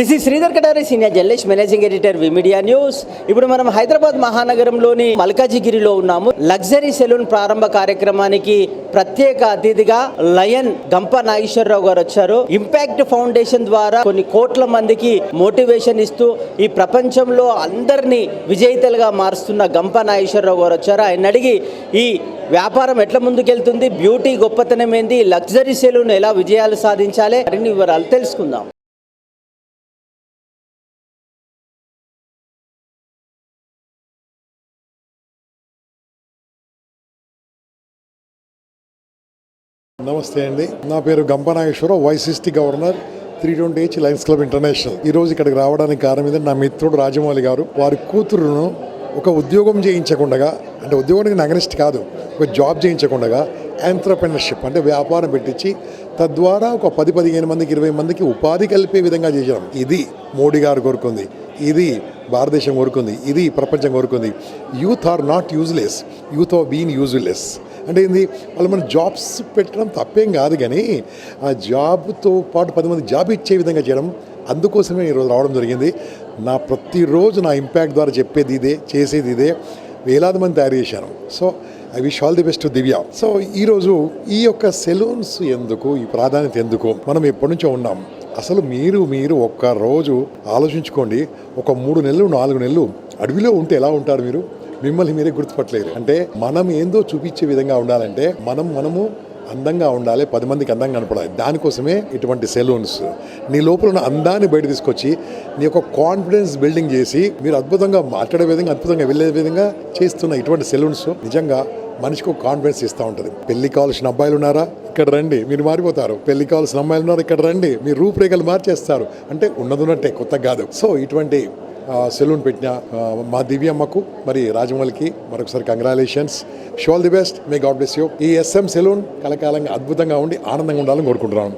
This ఈ Sridhar Katari senior journalist managing editor V Media news ఇప్పుడు మనం హైదరాబాద్ మహానగరంలోని మల్కాజిగిరిలో ఉన్నాము. లగ్జరీ సెలూన్ ప్రారంభ కార్యక్రమానికి ప్రత్యేక అతిథిగా లయన్ గంప నాగేశ్వరరావు గారు వచ్చారు. ఇంపాక్ట్ ఫౌండేషన్ ద్వారా కొన్ని కోట్ల మందికి మోటివేషన్ ఇస్తూ ఈ ప్రపంచంలో అందరినీ విజేతలుగా మారుస్తున్న గంప నాగేశ్వరరావు గారు వచ్చారు. ఆయన అడిగి ఈ వ్యాపారం ఎట్లా ముందుకెళ్తుంది? బ్యూటీ గొప్పతనం ఏంది? లగ్జరీ సెలూన్ ఎలా విజయాలు సాధించాలి? మరిన్ని వివరాలు తెలుసుకుందాం. నమస్తే అండి. నా పేరు Gampa Nageswararao వైసిస్టి governor three twenty H Lions Club International ఈ రోజు ఇక్కడికి రావడానికి కారణం ఏంటంటే నా మిత్రుడు రాజమౌళి గారు వారి కూతురును ఒక ఉద్యోగం చేయించకుండా అంటే ఉద్యోగానికి నగనిస్ట్ కాదు ఒక జాబ్ చేయించకుండా ఎంటర్ప్రెనర్షిప్ అంటే వ్యాపారం పెట్టించి తద్వారా ఒక పది పదిహేను మందికి ఇరవై మందికి ఉపాధి కలిపే విధంగా చేయడం ఇది మోడీ గారు కోరుకుంది. ఇది భారతదేశం కోరుకుంది. ఇది ప్రపంచం కోరుకుంది. Youth are not useless youth are been useless అంటే ఏంది? వాళ్ళు మన జాబ్స్ పెట్టడం తప్పేం కాదు కానీ ఆ జాబ్తో పాటు పది మంది జాబ్ ఇచ్చే విధంగా చేయడం అందుకోసమే ఈరోజు రావడం జరిగింది. నా ప్రతిరోజు నా ఇంపాక్ట్ ద్వారా చెప్పేది ఇదే చేసేది ఇదే. వేలాది మంది తయారు చేశాను. So I wish all the best Divya so ఈరోజు ఈ యొక్క సెలూన్స్ ఎందుకు ఈ ప్రాధాన్యత ఎందుకు? మనం ఎప్పటి నుంచో ఉన్నాం. అసలు మీరు మీరు ఒక్క రోజు ఆలోచించుకోండి. ఒక మూడు నెలలు నాలుగు నెలలు అడవిలో ఉంటే ఎలా ఉంటారు మీరు? మిమ్మల్ని మీరే గుర్తుపట్టలేరు. అంటే మనం ఏందో చూపించే విధంగా ఉండాలంటే మనం మనము అందంగా ఉండాలి పది మందికి అందంగా కనపడాలి. దానికోసమే ఇటువంటి సెలూన్స్. నీ లోపల ఉన్న అందాన్ని బయట తీసుకొచ్చి నీ యొక్క కాన్ఫిడెన్స్ బిల్డింగ్ చేసి మీరు అద్భుతంగా మాట్లాడే విధంగా అద్భుతంగా వెళ్ళే విధంగా చేస్తున్న ఇటువంటి సెలూన్స్ నిజంగా మనిషికి కాన్ఫిడెన్స్ ఇస్తూ ఉంటుంది. పెళ్ళి కావాల్సిన అబ్బాయిలు ఉన్నారా? ఇక్కడ రండి మీరు మారిపోతారు. పెళ్ళి కావాల్సిన అమ్మాయిలు ఉన్నారు ఇక్కడ రండి. మీ రూపురేఖలు మార్చేస్తారు. అంటే ఉన్నది ఉన్నట్టే కొత్త కాదు. సో ఇటువంటి సెలూన్ పెట్టిన మా దివ్యమ్మకు మరి రాజమౌళికి మరొకసారి congratulations all the best may God bless you ఈ ఎస్ఎం సెలూన్ కలకాలంగా అద్భుతంగా ఉండి ఆనందంగా ఉండాలని కోరుకుంటున్నాను.